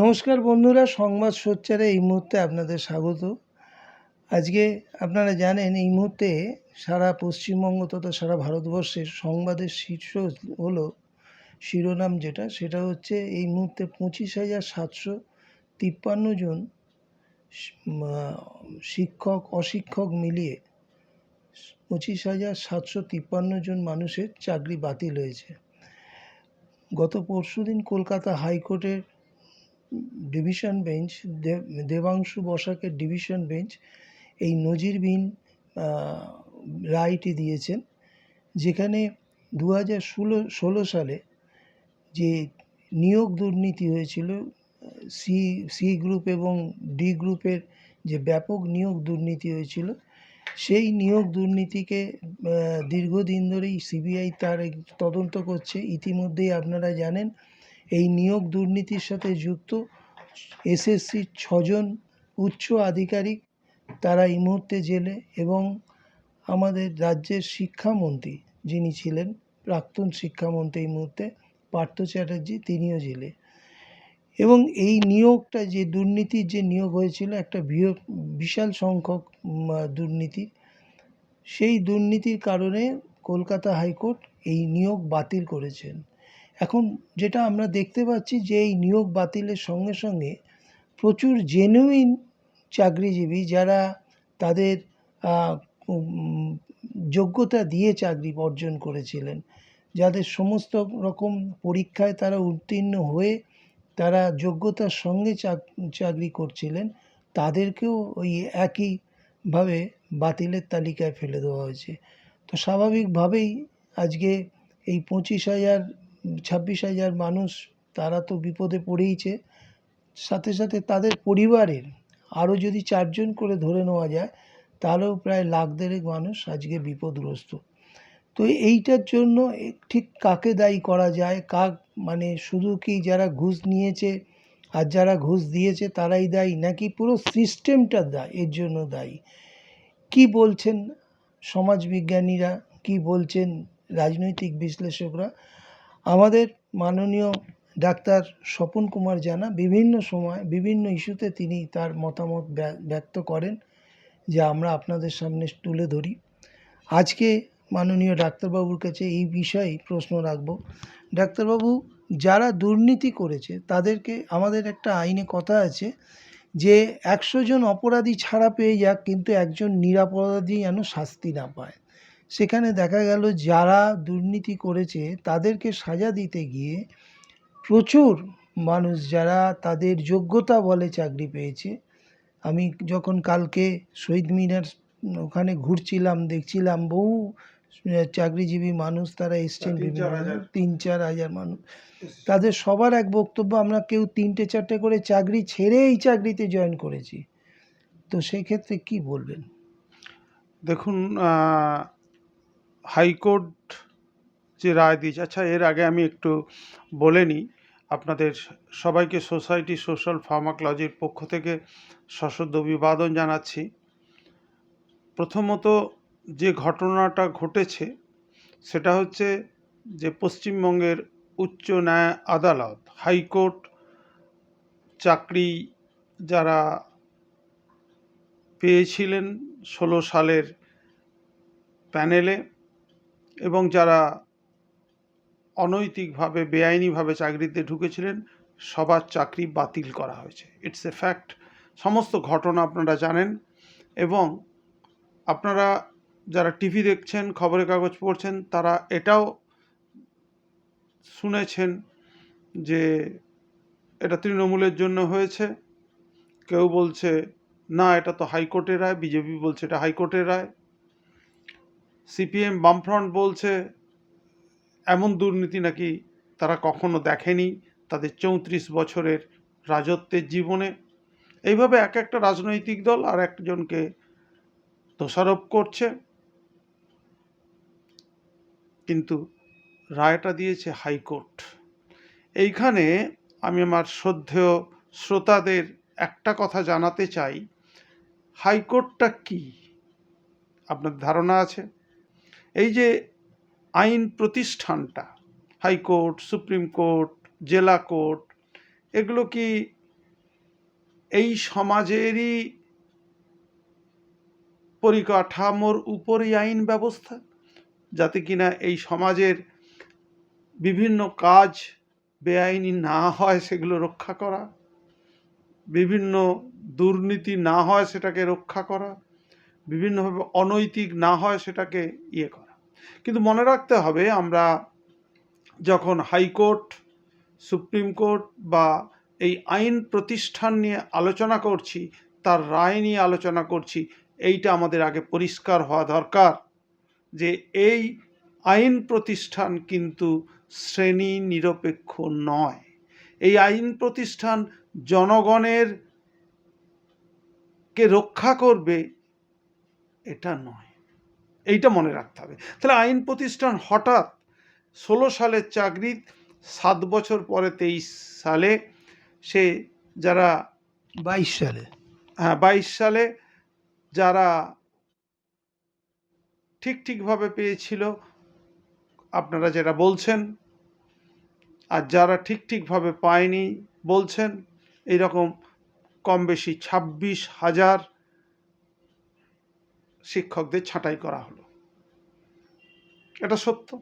নমস্কার বন্ধুরা, সংবাদ সোচ্চারে এই মুহূর্তে আপনাদের স্বাগত। আজকে আপনারা জানেন, এই মুহূর্তে সারা পশ্চিমবঙ্গ তথা সারা ভারতবর্ষের সংবাদের শীর্ষ হলো শিরোনাম যেটা, সেটা হচ্ছে এই মুহূর্তে পঁচিশ হাজার সাতশো তিপ্পান্ন জন শিক্ষক, অশিক্ষক মিলিয়ে পঁচিশ হাজার সাতশো তিপ্পান্ন জন মানুষের চাকরি বাতিল হয়েছে। গত পরশুদিন কলকাতা হাইকোর্টের ডিভিশন বেঞ্চ দেব- দেবাংশু বসাকের ডিভিশন বেঞ্চ এই নজিরবিহীন রায়টি দিয়েছেন, যেখানে দু হাজার ষোলো ষোলো সালে যে নিয়োগ দুর্নীতি হয়েছিল, সি সি গ্রুপ এবং ডি গ্রুপের যে ব্যাপক নিয়োগ দুর্নীতি হয়েছিল, সেই নিয়োগ দুর্নীতিকে দীর্ঘদিন ধরেই সিবিআই তার তদন্ত করছে। ইতিমধ্যেই আপনারা জানেন এই নিয়োগ দুর্নীতির সাথে যুক্ত এসএসসির ছজন উচ্চ আধিকারিক, তারা এই মুহূর্তে জেলে এবং আমাদের রাজ্যের শিক্ষামন্ত্রী যিনি ছিলেন, প্রাক্তন শিক্ষামন্ত্রী এই মুহূর্তে পার্থ চ্যাটার্জি, তিনিও জেলে। এবং এই নিয়োগটা যে দুর্নীতির যে নিয়োগ হয়েছিল, একটা বিশাল সংখ্যক দুর্নীতি, সেই দুর্নীতির কারণে কলকাতা হাইকোর্ট এই নিয়োগ বাতিল করেছেন। এখন যেটা আমরা দেখতে পাচ্ছি যে এই নিয়োগ বাতিলের সঙ্গে সঙ্গে প্রচুর জেনুইন চাকরিজীবী যারা তাদের যোগ্যতা দিয়ে চাকরি অর্জন করেছিলেন। যাদের সমস্ত রকম পরীক্ষায় তারা উত্তীর্ণ হয়ে তারা যোগ্যতার সঙ্গে চাকরি করছিলেন, তাদেরকেও ওই একইভাবে বাতিলের তালিকায় ফেলে দেওয়া হয়েছে। তো স্বাভাবিকভাবেই আজকে এই পঁচিশ হাজার ছাব্বিশ হাজার মানুষ তারা তো বিপদে পড়েইছে। সাথে সাথে তাদের পরিবারের আরও যদি চারজন করে ধরে নেওয়া যায়, তাহলেও প্রায় লাখ দেড়েক মানুষ আজকে বিপদগ্রস্ত। তো এইটার জন্য ঠিক কাকে দায়ী করা যায়? কাক মানে শুধু কি যারা ঘুষ নিয়েছে আর যারা ঘুষ দিয়েছে তারাই দায়ী, নাকি পুরো সিস্টেমটা দায়, এর জন্য দায়ী? কি বলছেন সমাজবিজ্ঞানীরা কি বলছেন রাজনৈতিক বিশ্লেষকরা? আমাদের মাননীয় ডাক্তার স্বপন কুমার জানা বিভিন্ন সময় বিভিন্ন ইস্যুতে তিনি তার মতামত ব্যক্ত করেন যা আমরা আপনাদের সামনে তুলে ধরি। আজকে মাননীয় ডাক্তারবাবুর কাছে এই বিষয়ে প্রশ্ন রাখব। ডাক্তারবাবু, যারা দুর্নীতি করেছে, তাদেরকে আমাদের একটা আইনে কথা আছে যে একশো জন অপরাধী ছাড়া পেয়ে যাক, কিন্তু একজন নিরাপরাধী যেন শাস্তি না পায়। সেখানে দেখা গেল যারা দুর্নীতি করেছে তাদেরকে সাজা দিতে গিয়ে প্রচুর মানুষ যারা তাদের যোগ্যতা বলে চাকরি পেয়েছে। আমি যখন কালকে শহীদ মিনার ওখানে ঘুরছিলাম দেখছিলাম বহু চাকরিজীবী মানুষ তারা এসছেন তিন চার হাজার। তিন চার হাজার মানুষ। তাদের সবার এক বক্তব্য আমরা কেউ তিনটে চারটে করে চাকরি ছেড়ে এই চাকরিতে জয়েন করেছি। তো সেক্ষেত্রে কি বলবেন? দেখুন হাইকোর্ট যে রায় দিয়েছে আচ্ছা এর আগে আমি একটু বলে নিই, আপনাদের সবাইকে সোসাইটি সোশ্যাল ফার্মাকলজির পক্ষ থেকে সশ্রদ্ধ অভিবাদন জানাচ্ছি। প্রথমত যে ঘটনাটা ঘটেছে, সেটা হচ্ছে যে পশ্চিমবঙ্গের উচ্চ ন্যায় আদালত, হাইকোর্ট চাকরি যারা পেয়েছিলেন ষোলো সালের প্যানেলে এবং যারা অনৈতিকভাবে, বেআইনিভাবে চাকরিতে ঢুকেছিলেন, সবার চাকরি বাতিল করা হয়েছে। ইটস এ ফ্যাক্ট সমস্ত ঘটনা আপনারা জানেন এবং আপনারা যারা টিভি দেখছেন, খবরের কাগজ পড়ছেন, তারা এটাও শুনেছেন যে এটা তৃণমূলের জন্য হয়েছে। কেউ বলছে, না, এটা তো হাইকোর্টের রায়। বিজেপি বলছে, এটা হাইকোর্টের রায়। সিপিএম বামফ্রন্ট বলছে, এমন দুর্নীতি নাকি তারা কখনো দেখেনি তাদের চৌত্রিশ বছরের রাজত্বের জীবনে? এইভাবে এক একটা রাজনৈতিক দল আর একজনকে দোষারোপ করছে। কিন্তু রায়টা দিয়েছে হাইকোর্ট। এইখানে আমি আমার শ্রদ্ধেয় শ্রোতাদের একটা কথা জানাতে চাই। হাইকোর্টটা কি? আপনার ধারণা আছে? এই যে আইন প্রতিষ্ঠানটা হাইকোর্ট সুপ্রিম কোর্ট, জেলা কোর্ট, এগুলো কি এই সমাজেরই পরিকাঠামোর উপরই আইন ব্যবস্থা? যাতে কিনা এই সমাজের বিভিন্ন কাজ বেআইনি না হয় সেগুলো রক্ষা করা, বিভিন্ন দুর্নীতি না হয় সেটাকে রক্ষা করা, বিভিন্নভাবে অনৈতিক না হয় সেটাকে ইয়ে করা। কিন্তু মনে রাখতে হবে আমরা যখন হাইকোর্ট সুপ্রিম কোর্ট বা এই আইন প্রতিষ্ঠান নিয়ে আলোচনা করছি, তার রায় নিয়ে আলোচনা করছি, এইটা আমাদের আগে পরিষ্কার হওয়া দরকার যে এই আইন প্রতিষ্ঠান কিন্তু শ্রেণি নিরপেক্ষ নয়। এই আইন প্রতিষ্ঠান জনগণের কে রক্ষা করবে, এটা নয়। এইটা মনে রাখতে হবে। তাহলে আইন প্রতিষ্ঠান হঠাৎ ষোলো সালের চাকরি সাত বছর পরে তেইশ সালে সে যারা বাইশ সালে? হ্যাঁ বাইশ সালে যারা ঠিক ঠিকভাবে পেয়েছিল আপনারা যেটা বলছেন আর যারা ঠিক ঠিকভাবে পায়নি বলছেন এইরকম কম বেশি ছাব্বিশ হাজার শিক্ষকদের ছাঁটাই করা হলো। এটা সত্য।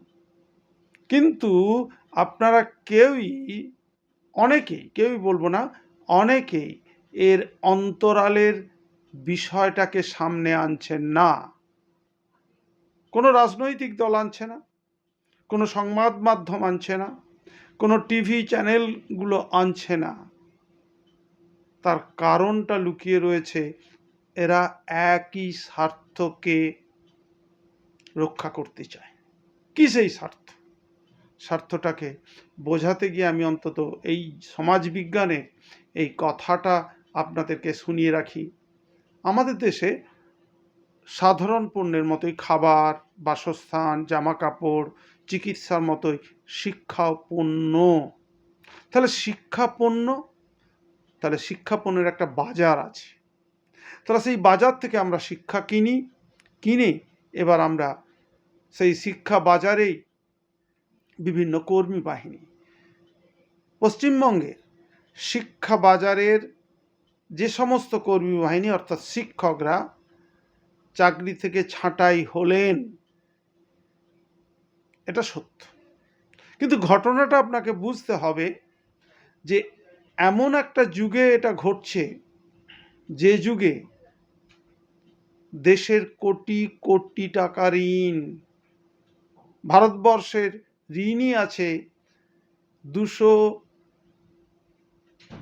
কিন্তু আপনারা কেউই, অনেকেই, কেউই বলব না, অনেকেই এর অন্তরালের বিষয়টাকে সামনে আনছেন না। কোনো রাজনৈতিক দল আনছে না, কোনো সংবাদ মাধ্যম আনছে না, কোনো টিভি চ্যানেলগুলো আনছে না। তার কারণটা লুকিয়ে রয়েছে, এরা একই স্বার্থকে রক্ষা করতে চায়। কি সেই স্বার্থ? স্বার্থটাকে বোঝাতে গিয়ে আমি অন্তত এই সমাজবিজ্ঞানের এই কথাটা আপনাদেরকে শুনিয়ে রাখি। আমাদের দেশে সাধারণ পণ্যের মতোই খাবার, বাসস্থান জামা কাপড় চিকিৎসার মতোই শিক্ষাও পণ্য। তাহলে শিক্ষা পণ্য? তাহলে শিক্ষা পণ্যের একটা বাজার আছে। তাহলে সেই বাজার থেকে আমরা শিক্ষা কিনি, কিনে এবার আমরা সেই শিক্ষা বাজারেই বিভিন্ন কর্মী বাহিনী। পশ্চিমবঙ্গের শিক্ষা বাজারের যে সমস্ত কর্মী বাহিনী, অর্থাৎ শিক্ষকরা চাকরি থেকে ছাঁটাই হলেন, এটা সত্য। কিন্তু ঘটনাটা আপনাকে বুঝতে হবে যে এমন একটা যুগে এটা ঘটছে, যে যুগে দেশের কোটি কোটি টাকা ঋণ। ভারতবর্ষের ঋণই আছে দুশো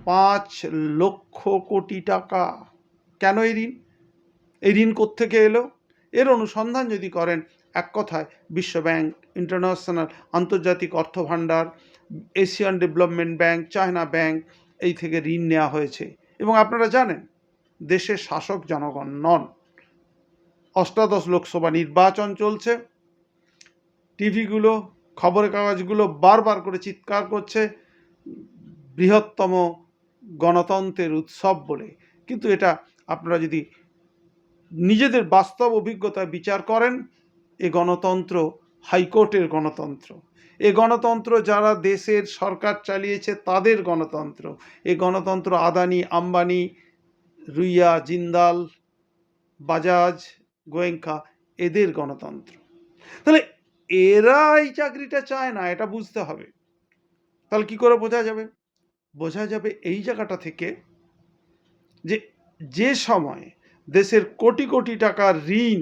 পাঁচ লক্ষ কোটি টাকা। কেন এই ঋণ? এই ঋণ কোত্থেকে এলো? এর অনুসন্ধান যদি করেন, এক কথায় বিশ্বব্যাংক ইন্টারন্যাশনাল আন্তর্জাতিক অর্থ ভাণ্ডার Asian development bank, China bank এই থেকে ঋণ নেওয়া হয়েছে। এবং আপনারা জানেন, দেশের শাসক জনগণ নন। অষ্টাদশ লোকসভা নির্বাচন চলছে। টিভিগুলো খবরের কাগজগুলো বারবার করে চিৎকার করছে, বৃহত্তম গণতন্ত্রের উৎসব বলে। কিন্তু এটা আপনারা যদি নিজেদের বাস্তব অভিজ্ঞতায় বিচার করেন, এ গণতন্ত্র হাইকোর্টের গণতন্ত্র। এ গণতন্ত্র যারা দেশের সরকার চালিয়েছে, তাদের গণতন্ত্র। এ গণতন্ত্র আদানি, আম্বানি, রুইয়া, জিন্দাল, বাজাজ গোয়েঙ্কা, এদের গণতন্ত্র। তাহলে এরা এই চাকরিটা চায় না, এটা বুঝতে হবে। তাহলে কি করে বোঝা যাবে? বোঝা যাবে এই জায়গাটা থেকে যে যে সময়ে দেশের কোটি কোটি টাকার ঋণ,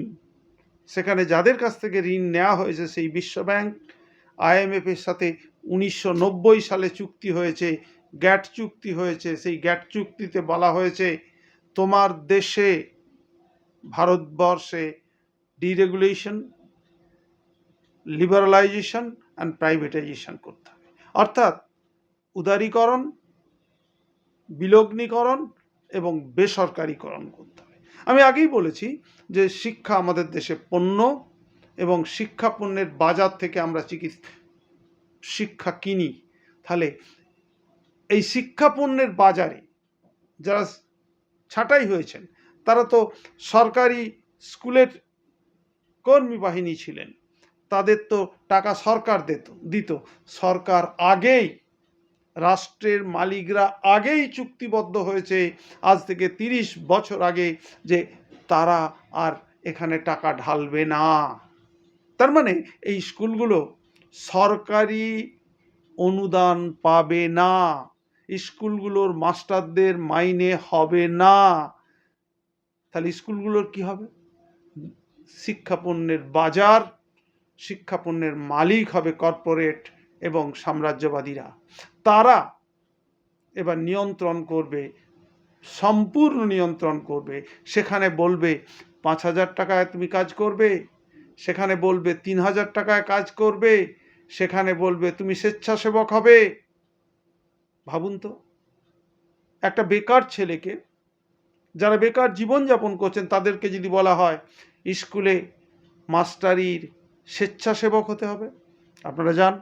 সেখানে যাদের কাছ থেকে ঋণ নেওয়া হয়েছে, সেই বিশ্বব্যাংক আইএমএফের সাথে উনিশশো নব্বই সালে চুক্তি হয়েছে, গ্যাট চুক্তি হয়েছে, সেই গ্যাট চুক্তিতে বলা হয়েছে, তোমার দেশে ভারতবর্ষে ডিরেগুলেশন লিবারালাইজেশন অ্যান্ড প্রাইভেটাইজেশন করতে হবে। অর্থাৎ উদারীকরণ, বিলগ্নীকরণ এবং বেসরকারীকরণ করতে হবে। আমি আগেই বলেছি যে শিক্ষা আমাদের দেশে পণ্য এবং শিক্ষা পণ্যের বাজার থেকে আমরা চিকিৎসা শিক্ষা কিনি, তাহলে এই শিক্ষা পণ্যের বাজারে যারা ছাঁটাই হয়েছেন তারা তো সরকারি স্কুলের কর্মী বাহিনী ছিলেন। তাদের তো টাকা সরকার দিত দিত। সরকার আগেই, রাষ্ট্রের মালিকরা আগেই চুক্তিবদ্ধ হয়েছে। আজ থেকে তিরিশ বছর আগে যে তারা আর এখানে টাকা ঢালবে না। তার মানে এই স্কুলগুলো সরকারি অনুদান পাবে না। স্কুলগুলোর মাস্টারদের মাইনে হবে না। তাহলে স্কুলগুলোর কি হবে? শিক্ষাপণ্যের বাজার, শিক্ষাপণ্যের মালিক হবে কর্পোরেট এবং সাম্রাজ্যবাদীরা। তারা এবার নিয়ন্ত্রণ করবে, সম্পূর্ণ নিয়ন্ত্রণ করবে। সেখানে বলবে, পাঁচ হাজার টাকায় তুমি কাজ করবে। সেখানে বলবে, তিন হাজার টাকায় কাজ করবে। সেখানে বলবে, তুমি স্বেচ্ছাসেবক হবে। ভাবুন তো, একটা বেকার ছেলেকে যারা বেকার জীবনযাপন করছেন, তাদেরকে যদি বলা হয়, স্কুলে মাস্টারির স্বেচ্ছাসেবক হতে হবে। আপনারা যান,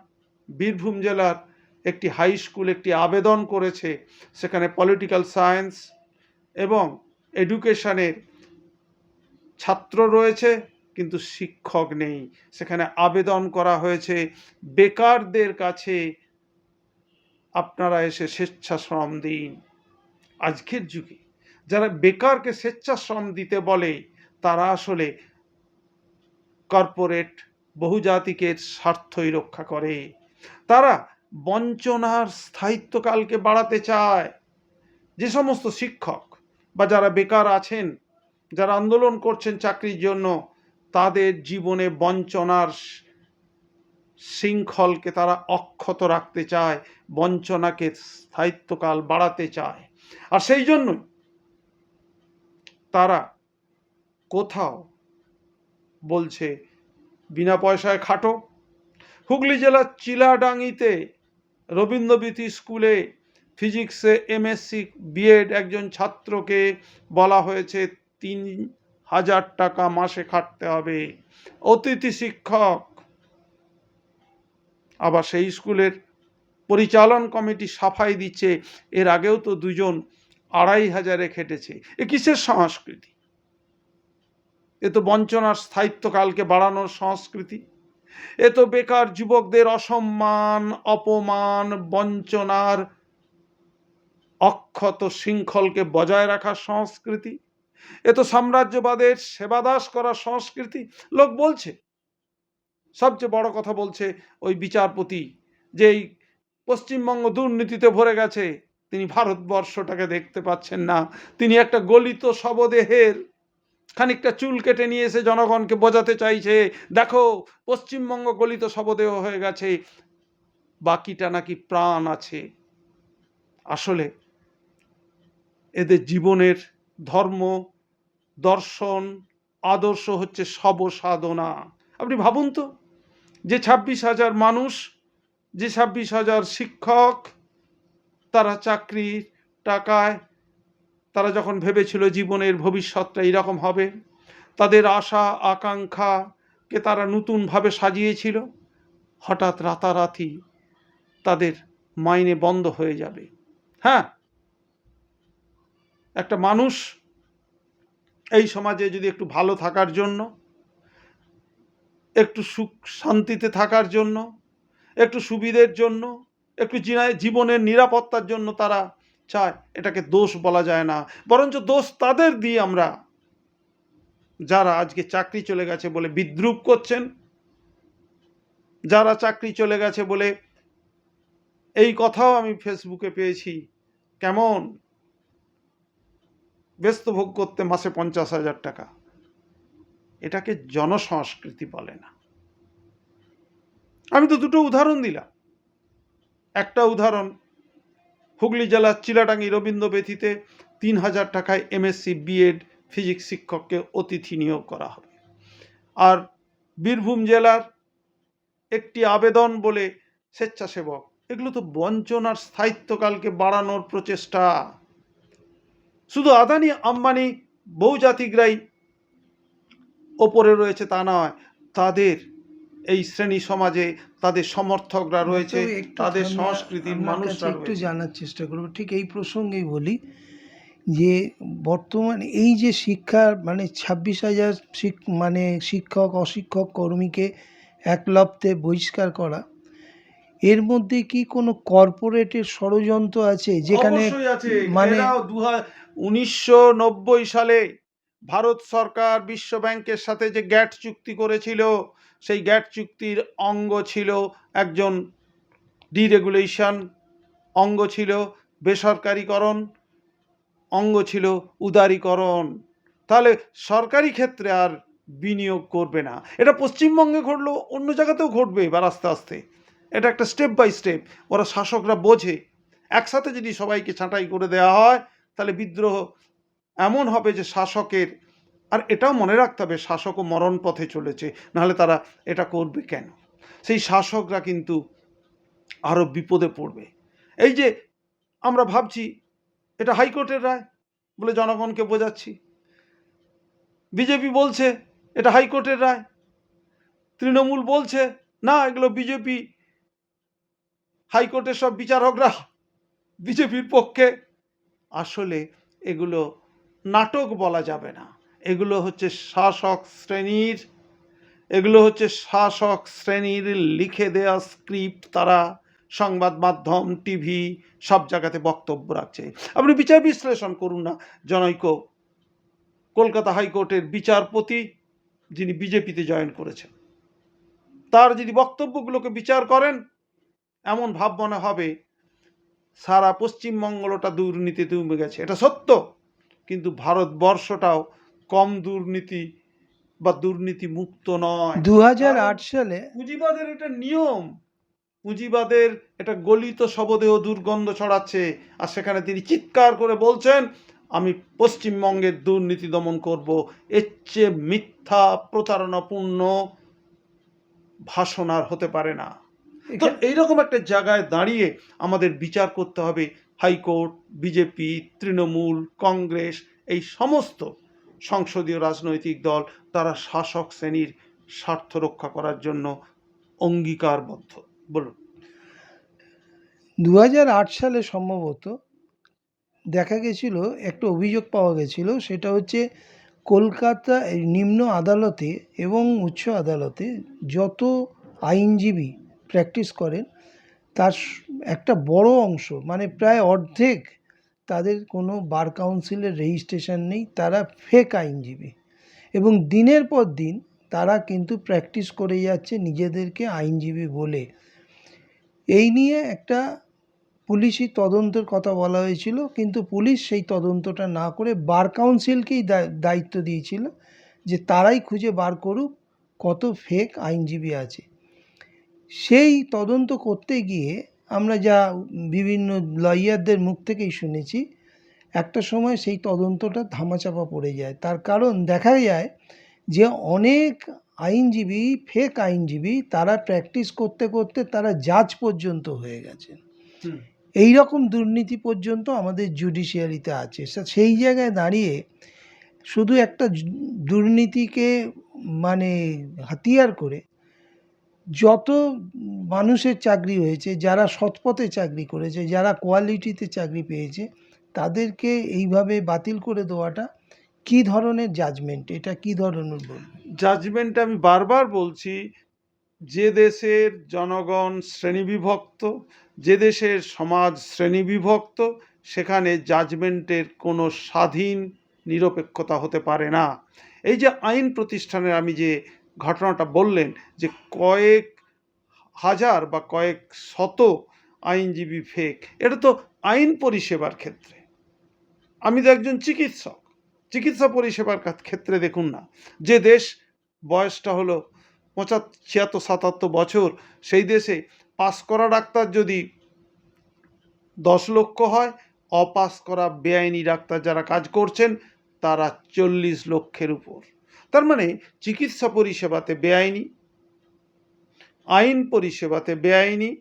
বীরভূম জেলার একটি হাই স্কুল একটি আবেদন করেছে, সেখানে পলিটিক্যাল সায়েন্স এবং এডুকেশনের ছাত্র রয়েছে, কিন্তু শিক্ষক নেই। সেখানে আবেদন করা হয়েছে, বেকারদের কাছে আপনারা এসে স্বেচ্ছাশ্রম দিন। আজকের যুগে যারা বেকারকে স্বেচ্ছাশ্রম দিতে বলে, তারা আসলে কর্পোরেট বহুজাতিকের স্বার্থই রক্ষা করে। তারা বঞ্চনার স্থায়িত্বকালকে বাড়াতে চায়। যে সমস্ত শিক্ষক বা যারা বেকার আছেন, যারা আন্দোলন করছেন চাকরির জন্য, তাদের জীবনে বঞ্চনার শৃঙ্খলকে তারা অক্ষত রাখতে চায়, বঞ্চনাকে স্থায়িত্বকাল বাড়াতে চায়। আর সেই জন্যই তারা কোথাও বলছে, বিনা পয়সায় খাটো। হুগলি জেলার চিলাডাঙ্গিতে রবীন্দ্রবীতি স্কুলে ফিজিক্সে এমএসসি বিএড একজন ছাত্রকে বলা হয়েছে, তিন হাজার টাকা মাসে খাটতে হবে। অতিথি শিক্ষক। আবার সেই স্কুলের পরিচালন কমিটি সাফাই দিচ্ছে। এর আগেও তো দুজন আড়াই হাজারে খেটেছে। এ কিসের সংস্কৃতি? এ তো বঞ্চনার স্থায়িত্বকালকে বাড়ানোর সংস্কৃতি। এ তো বেকার যুবকদের অসম্মান, অপমান, বঞ্চনার অক্ষত শৃঙ্খলকে বজায় রাখার সংস্কৃতি। এ তো সাম্রাজ্যবাদের সেবাদাস করার সংস্কৃতি। লোক বলছে, সবচেয়ে বড় কথা বলছে ওই বিচারপতি যে এই পশ্চিমবঙ্গ দুর্নীতিতে ভরে গেছে তিনি ভারতবর্ষটাকে দেখতে পাচ্ছেন না। তিনি একটা গলিত শবদেহের খানিকটা চুল কেটে নিয়ে এসে জনগণকে বোঝাতে চাইছে, দেখো, পশ্চিমবঙ্গ গলিত শবদেহ হয়ে গেছে, বাকিটা নাকি প্রাণ আছে। আসলে এদের জীবনের ধর্ম, দর্শন, আদর্শ হচ্ছে সাধনা আপনি ভাবুন তো, যে ছাব্বিশ হাজার মানুষ, যে ছাব্বিশ হাজার শিক্ষক তারা চাকরির টাকায়, তারা যখন ভেবেছিল জীবনের ভবিষ্যৎটা এইরকম হবে, তাদের আশা, আকাঙ্ক্ষাকে তারা নতুনভাবে সাজিয়েছিল। হঠাৎ রাতারাতি তাদের মাইনে বন্ধ হয়ে যাবে। হ্যাঁ একটা মানুষ এই সমাজে যদি একটু ভালো থাকার জন্য, একটু সুখ শান্তিতে থাকার জন্য, একটু সুবিধের জন্য একটু জীবনের নিরাপত্তার জন্য তারা চায়। এটাকে দোষ বলা যায় না। বরঞ্চ দোষ তাদের দিয়ে আমরা যারা আজকে চাকরি চলে গেছে বলে বিদ্রুপ করছেন, যারা চাকরি চলে গেছে বলে এই কথাও আমি ফেসবুকে পেয়েছি। কেমন? ব্যস্ত ভোগ করতে মাসে পঞ্চাশ হাজার টাকা। এটাকে জনসংস্কৃতি বলে না। আমি তো দুটো উদাহরণ দিলাম। একটা উদাহরণ। হুগলি জেলার চিলাডাঙ্গি রবীন্দ্র বেথিতে তিন হাজার টাকায় এমএসসি বিএড ফিজিক্স শিক্ষককে অতিথি নিয়োগ করা হবে। আর বীরভূম জেলার একটি আবেদন বলে স্বেচ্ছাসেবক, এগুলো তো বঞ্চনার স্থায়িত্বকালকে বাড়ানোর প্রচেষ্টা। শুধু আদানি, আম্বানি বহুজাতিকরাই ওপরে রয়েছে তা নয়, তাদের এই শ্রেণি সমাজে তাদের সমর্থকরা রয়েছে তাদের সংস্কৃতির মানুষরা একটু জানার চেষ্টা করব। ঠিক এই প্রসঙ্গেই বলি যে বর্তমান এই যে শিক্ষার মানে ছাব্বিশ হাজার মানে শিক্ষক অশিক্ষক কর্মীকে এক লপ্তে বহিষ্কার করা এর মধ্যে কি কোনো কর্পোরেটের ষড়যন্ত্র আছে? যেখানে মানে- উনিশশো নব্বই সালে ভারত সরকার বিশ্ব ব্যাংকের সাথে যে গ্যাট চুক্তি করেছিল সেই গ্যাট চুক্তির অঙ্গ ছিল একজন ডিরেগুলেশন, অঙ্গ ছিল বেসরকারীকরণ, অঙ্গ ছিল উদারীকরণ। তাহলে সরকারি ক্ষেত্রে আর বিনিয়োগ করবে না। এটা পশ্চিমবঙ্গে ঘটলো, অন্য জায়গাতেও ঘটবে এবার আস্তে আস্তে। এটা একটা স্টেপ বাই স্টেপ ওরা শাসকরা বোঝে। একসাথে যদি সবাইকে ছাঁটাই করে দেওয়া হয়, তাহলে বিদ্রোহ এমন হবে যে শাসকের আর এটাও মনে রাখতে হবে শাসকও মরণ পথে চলেছে, নাহলে তারা এটা করবে কেন? সেই শাসকরা কিন্তু আরও বিপদে পড়বে। এই যে আমরা ভাবছি, এটা হাইকোর্টের রায় বলে জনগণকে বোঝাচ্ছি। বিজেপি বলছে, এটা হাইকোর্টের রায়। তৃণমূল বলছে, না, এগুলো বিজেপি, হাইকোর্টের সব বিচারকরা বিজেপির পক্ষে। আসলে এগুলো নাটক বলা যাবে না। এগুলো হচ্ছে শাসক শ্রেণির, এগুলো হচ্ছে শাসক শ্রেণির লিখে দেওয়া স্ক্রিপ্ট তারা সংবাদ মাধ্যম টিভি সব জায়গাতে বক্তব্য রাখছে। আপনি বিচার বিশ্লেষণ করুন না, জনৈক। কলকাতা হাইকোর্টের বিচারপতি, যিনি বিজেপিতে জয়েন করেছেন, তার যদি বক্তব্যগুলোকে বিচার করেন, এমন ভাব মনে হবে, সারা পশ্চিমবঙ্গটা দুর্নীতি ডুবে গেছে। এটা সত্য, কিন্তু ভারতবর্ষটাও কম দুর্নীতি বা দুর্নীতি মুক্ত নয় দু সালে পুঁজিবাদের এটা নিয়ম। পুঁজিবাদের এটা গলিত শবদেহ দুর্গন্ধ ছড়াচ্ছে আর সেখানে তিনি চিৎকার করে বলছেন আমি পশ্চিমবঙ্গের দুর্নীতি দমন করব। এর চেয়ে মিথ্যা প্রতারণাপূর্ণ ভাষণ আর হতে পারে না। তো এইরকম একটা জায়গায় দাঁড়িয়ে আমাদের বিচার করতে হবে। হাইকোর্ট বিজেপি তৃণমূল কংগ্রেস এই সমস্ত সংসদীয় রাজনৈতিক দল, তারা শাসক শ্রেণির স্বার্থ রক্ষা করার জন্য অঙ্গীকারবদ্ধ। বলুন। দু হাজার আট সালে সম্ভবত দেখা গেছিল, একটা অভিযোগ পাওয়া গেছিল, সেটা হচ্ছে কলকাতা নিম্ন আদালতে এবং উচ্চ আদালতে যত আইনজীবী প্র্যাকটিস করেন, তার একটা বড় অংশ মানে প্রায় অর্ধেক তাদের কোনো বার কাউন্সিলের রেজিস্ট্রেশন নেই, তারা ফেক আইনজীবী। এবং দিনের পর দিন তারা কিন্তু প্র্যাকটিস করে যাচ্ছে নিজেদেরকে আইনজীবী বলে। এই নিয়ে একটা পুলিশি তদন্তের কথা বলা হয়েছিল, কিন্তু পুলিশ সেই তদন্তটা না করে বার কাউন্সিলকেই দায়িত্ব দিয়েছিল যে তারাই খুঁজে বার করুক কত ফেক আইনজীবী আছে। সেই তদন্ত করতে গিয়ে আমরা যা বিভিন্ন লয়ারদের মুখ থেকেই শুনেছি একটা সময় সেই তদন্তটা ধামাচাপা পড়ে যায়। তার কারণ দেখা যায় যে অনেক আইনজীবী ফেক আইনজীবী তারা প্র্যাকটিস করতে করতে তারা জাজ পর্যন্ত হয়ে গেছেন এই রকম দুর্নীতি পর্যন্ত আমাদের জুডিশিয়ারিতে আছে। সেই জায়গায় দাঁড়িয়ে শুধু একটা দুর্নীতিকে মানে হাতিয়ার করে যত মানুষের চাকরি হয়েছে, যারা সৎপথে চাকরি করেছে, যারা কোয়ালিটিতে চাকরি পেয়েছে, তাদেরকে এইভাবে বাতিল করে দেওয়াটা কী ধরনের জাজমেন্ট এটা কী ধরনের জাজমেন্ট আমি বারবার বলছি, যে দেশের জনগণ শ্রেণীবিভক্ত, যে দেশের সমাজ শ্রেণীবিভক্ত, সেখানে জাজমেন্টের কোনো স্বাধীন নিরপেক্ষতা হতে পারে না। এই যে আইন প্রতিষ্ঠানের আমি যে ঘটনাটা বললেন যে কয়েক হাজার বা কয়েক শত আইনজীবী ফেক, এটা তো আইন পরিষেবার ক্ষেত্রে। আমি তো একজন চিকিৎসক, চিকিৎসা পরিষেবার ক্ষেত্রে দেখুন না, যে দেশ বয়সটা হলো পঁচাত্তর ছিয়াত্তর, সাতাত্তর বছর, সেই দেশে পাস করা ডাক্তার যদি দশ লক্ষ হয়, অপাস করা বেআইনি ডাক্তার যারা কাজ করছেন, তারা চল্লিশ লক্ষের উপর। তার মানে চিকিৎসা পরিষেবাতে বেআইনি আইন পরিষেবাতে বেআইনি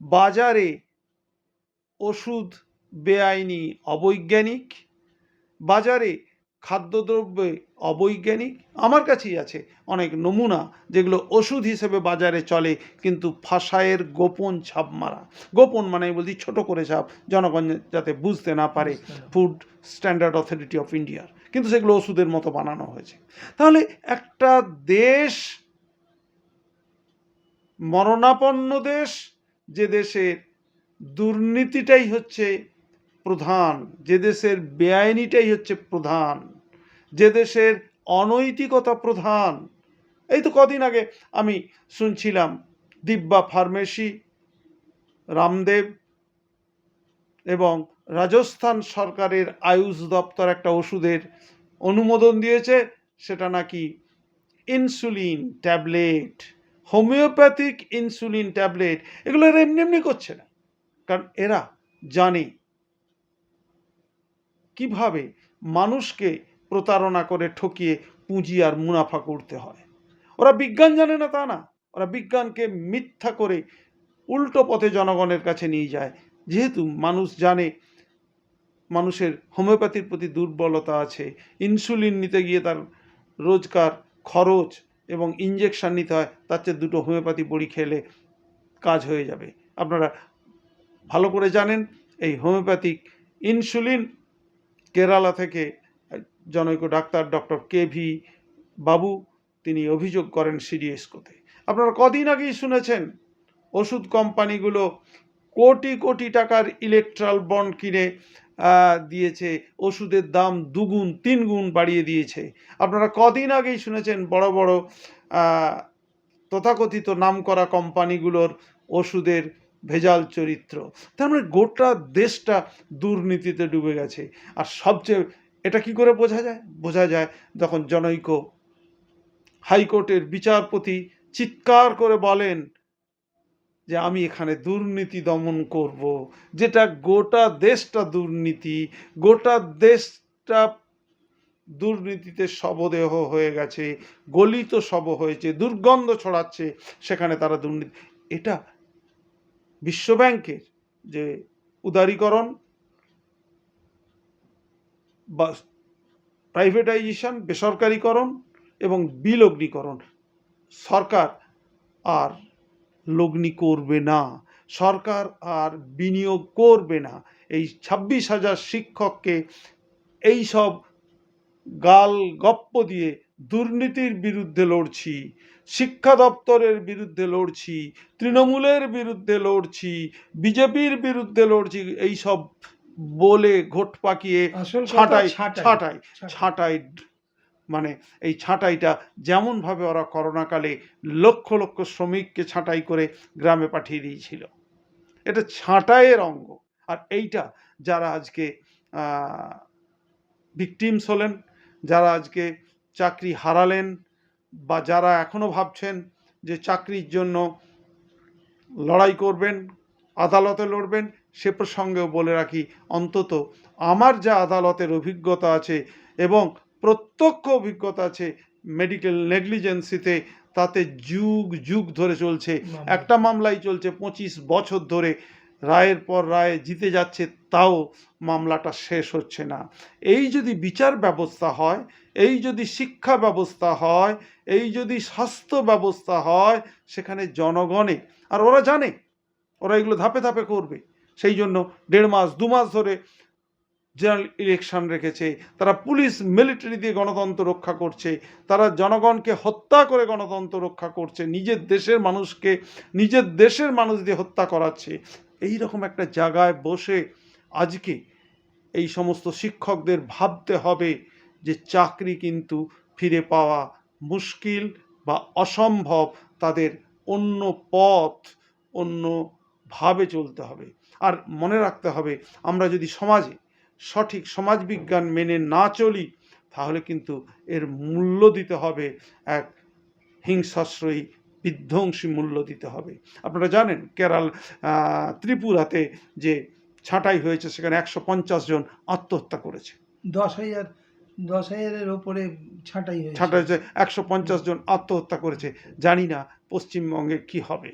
বাজারে ওষুধ বেআইনি অবৈজ্ঞানিক বাজারে খাদ্যদ্রব্যে অবৈজ্ঞানিক? আমার কাছেই আছে অনেক নমুনা যেগুলো ওষুধ হিসেবে বাজারে চলে কিন্তু ফাঁসায়ের গোপন ছাপ মারা। গোপন মানে বলছি ছোট করে ছাপ জনগণ যাতে বুঝতে না পারে। ফুড স্ট্যান্ডার্ড অথরিটি অফ ইন্ডিয়ার কিন্তু সেগুলো ওষুধের মতো বানানো হয়েছে। তাহলে একটা দেশ মরণাপন্ন দেশ যে দেশের দুর্নীতিটাই হচ্ছে প্রধান যে দেশের বেআইনিটাই হচ্ছে প্রধান। যে দেশের অনৈতিকতা প্রধান। এই তো কদিন আগে আমি শুনছিলাম দিব্যা ফার্মেসি, রামদেব এবং রাজস্থান সরকারের আয়ুষ দপ্তর একটা ওষুধের অনুমোদন দিয়েছে, সেটা নাকি insulin tablet, homeopathic insulin tablet, এগুলো এরা এমনি এমনি করছে না। কারণ এরা জানে কীভাবে মানুষকে প্রতারণা করে ঠকিয়ে পুঁজি আর মুনাফা করতে হয়। ওরা বিজ্ঞান জানে না তা না। ওরা বিজ্ঞানকে মিথ্যা করে উল্টো পথে জনগণের কাছে নিয়ে যায়। যেহেতু মানুষ জানে মানুষের হোমিওপ্যাথির প্রতি দুর্বলতা আছে, ইনসুলিন নিতে গিয়ে তার রোজকার খরচ এবং ইঞ্জেকশন নিতে হয়, তার চেয়ে দুটো হোমিওপ্যাথি বড়ি খেলে কাজ হয়ে যাবে। আপনারা ভালো করে জানেন, এই হোমিওপ্যাথিক ইনসুলিন কেরালা থেকে জনৈক ডাক্তার ডক্টর কে ভি বাবু, তিনি অভিযোগ করেন সিডিএসকোতে আপনারা কদিন আগেই শুনেছেন, ওষুধ কোম্পানিগুলো কোটি কোটি টাকার ইলেকট্রাল বন্ড কিনে দিয়েছে, ওষুধের দাম দুগুণ তিন গুণ বাড়িয়ে দিয়েছে। আপনারা কদিন আগেই শুনেছেন, বড় বড় তথাকথিত নামকরা কোম্পানিগুলোর ওষুধের ভেজাল চরিত্র। তার মানে গোটা দেশটা দুর্নীতিতে ডুবে গেছে। আর সবচেয়ে এটা কি করে বোঝা যায়? বোঝা যায় যখন জনৈক হাইকোর্টের বিচারপতি চিৎকার করে বলেন যে আমি এখানে দুর্নীতি দমন করব। যেটা গোটা দেশটা দুর্নীতি, গোটা দেশটা দুর্নীতিতে শবদেহ হয়ে গেছে, গলিত শব হয়েছে, দুর্গন্ধ ছড়াচ্ছে, সেখানে তারা দুর্নীতি। এটা বিশ্বব্যাংকের যে উদারীকরণ বা প্রাইভেটাইজেশন বেসরকারীকরণ এবং বিলগ্নিকরণ। সরকার আর লগ্নি করবে না। সরকার আর বিনিয়োগ করবে না। এই ছাব্বিশ হাজার শিক্ষককে এই সব গাল গপ্প দিয়ে দুর্নীতির বিরুদ্ধে লড়ছি, শিক্ষা দপ্তরের বিরুদ্ধে লড়ছি, তৃণমূলের বিরুদ্ধে লড়ছি, বিজেপির বিরুদ্ধে লড়ছি, এই সব বলে ঘোট পাকিয়ে আসল ছাঁটাই ছাঁটাই। ছাঁটাই ছাঁটাই। ছাঁটাই মানে এই ছাঁটাইটা যেমনভাবে ওরা করোনাকালে লক্ষ লক্ষ শ্রমিককে ছাঁটাই করে গ্রামে পাঠিয়ে দিয়েছিল এটা ছাঁটাইয়ের অঙ্গ আর এইটা যারা আজকে ভিকটিমস হলেন যারা আজকে চাকরি হারালেন বা যারা এখনও ভাবছেন যে চাকরির জন্য লড়াই করবেন আদালতে লড়বেন সে প্রসঙ্গেও বলে রাখি অন্তত আমার যা আদালতের অভিজ্ঞতা আছে এবং প্রত্যক্ষ অভিজ্ঞতা আছে মেডিকেল নেগলিজেন্সিতে তাতে যুগ যুগ ধরে চলছে। একটা মামলাই চলছে পঁচিশ বছর ধরে রায়ের পর রায় জিতে যাচ্ছে তাও মামলাটা শেষ হচ্ছে না। এই যদি বিচার ব্যবস্থা হয় এই যদি শিক্ষা ব্যবস্থা হয় এই যদি স্বাস্থ্য ব্যবস্থা হয় সেখানে জনগণে আর ওরা জানে ওরা এগুলো ধাপে ধাপে করবে। সেই জন্য দেড় মাস, দু মাস ধরে জেনারেল ইলেকশন রেখেছে, তারা পুলিশ মিলিটারি দিয়ে গণতন্ত্র রক্ষা করছে, তারা জনগণকে হত্যা করে গণতন্ত্র রক্ষা করছে, নিজের দেশের মানুষকে, নিজের দেশের মানুষ দিয়ে হত্যা করাচ্ছে। এই রকম একটা জায়গায় বসে আজকে এই সমস্ত শিক্ষকদের ভাবতে হবে যে চাকরি কিন্তু ফিরে পাওয়া মুশকিল বা অসম্ভব। তাদের অন্য পথ অন্যভাবে চলতে হবে। আর মনে রাখতে হবে আমরা যদি সমাজে সঠিক সমাজবিজ্ঞান মেনে না চলি তাহলে কিন্তু এর মূল্য দিতে হবে এক হিংসাশ্রয়ী বিধ্বংসী মূল্য দিতে হবে। আপনারা জানেন কেরাল ত্রিপুরাতে যে ছাঁটাই হয়েছে সেখানে একশো পঞ্চাশ জন আত্মহত্যা করেছে। দশ হাজার দশ হাজারের ওপরে ছাঁটাই হয়েছে। ছাঁটাই হয়েছে একশো পঞ্চাশ জন আত্মহত্যা করেছে। জানি না পশ্চিমবঙ্গে কি হবে।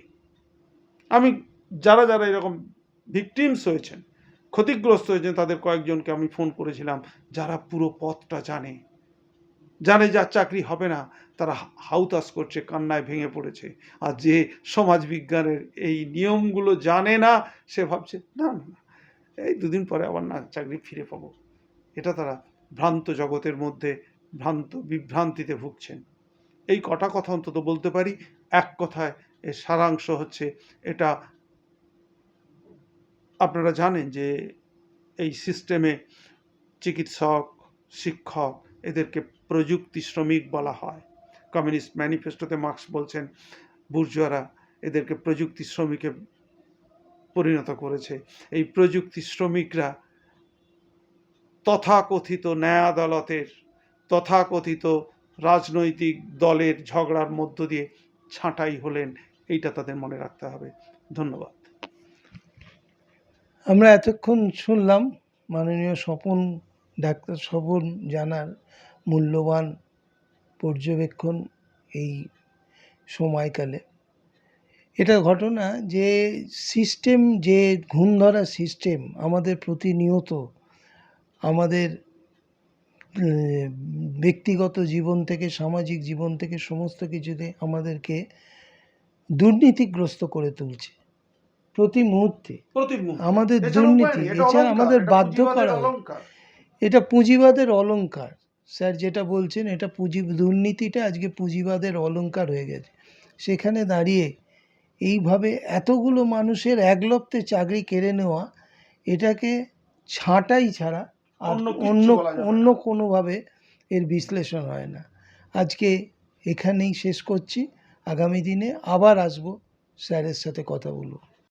আমি যারা যারা এরকম ভিকটিমস হয়েছেন, ক্ষতিগ্রস্ত হয়েছেন, তাদের কয়েকজনকে আমি ফোন করেছিলাম, যারা পুরো পথটা জানে জানে যার চাকরি হবে না, তারা হাউতাস করছে, কান্নায় ভেঙে পড়েছে। আর যে সমাজবিজ্ঞানের এই নিয়মগুলো জানে না, সে ভাবছে, না না না, এই দুদিন পরে আবার না, চাকরি ফিরে পাবো। এটা তারা ভ্রান্ত জগতের মধ্যে, ভ্রান্ত বিভ্রান্তিতে ভুগছেন। এই কটা কথা অন্তত বলতে পারি। এক কথায় এর সারাংশ হচ্ছে, এটা আপনারা জানেন যে এই সিস্টেমে চিকিৎসক, শিক্ষক এদেরকে প্রযুক্তি শ্রমিক বলা হয়। কমিউনিস্ট ম্যানিফেস্টোতে মার্কস বলছেন, বুর্জোয়ারা এদেরকে প্রযুক্তি শ্রমিকে পরিণত করেছে। এই প্রযুক্তি শ্রমিকরা তথাকথিত ন্যায় আদালতের, তথাকথিত রাজনৈতিক দলের ঝগড়ার মধ্য দিয়ে ছাঁটাই হলেন। এইটা তাদের মনে রাখতে হবে। ধন্যবাদ। আমরা এতক্ষণ শুনলাম মাননীয় স্বপন ডাক্তার স্বপন জানার মূল্যবান পর্যবেক্ষণ এই সময়কালে। এটা ঘটনা যে সিস্টেম, যে ঘুম ধরা সিস্টেম আমাদের প্রতিনিয়ত আমাদের ব্যক্তিগত জীবন থেকে, সামাজিক জীবন থেকে, সমস্ত কিছুতে আমাদেরকে দুর্নীতিগ্রস্ত করে তুলছে। প্রতি মুহূর্তে। আমাদের দুর্নীতি, এটা এছাড়া আমাদের বাধ্য করা হয়। এটা পুঁজিবাদের অলংকার স্যার যেটা বলছেন এটা পুঁজি দুর্নীতিটা আজকে পুঁজিবাদের অলংকার হয়ে গেছে। সেখানে দাঁড়িয়ে এইভাবে এতগুলো মানুষের একলপ্তে চাকরি কেড়ে নেওয়া এটাকে ছাঁটাই ছাড়া আর অন্য। অন্য কোনোভাবে এর বিশ্লেষণ হয় না। আজকে এখানেই শেষ করছি। আগামী দিনে আবার আসব। স্যারের সাথে কথা বলব।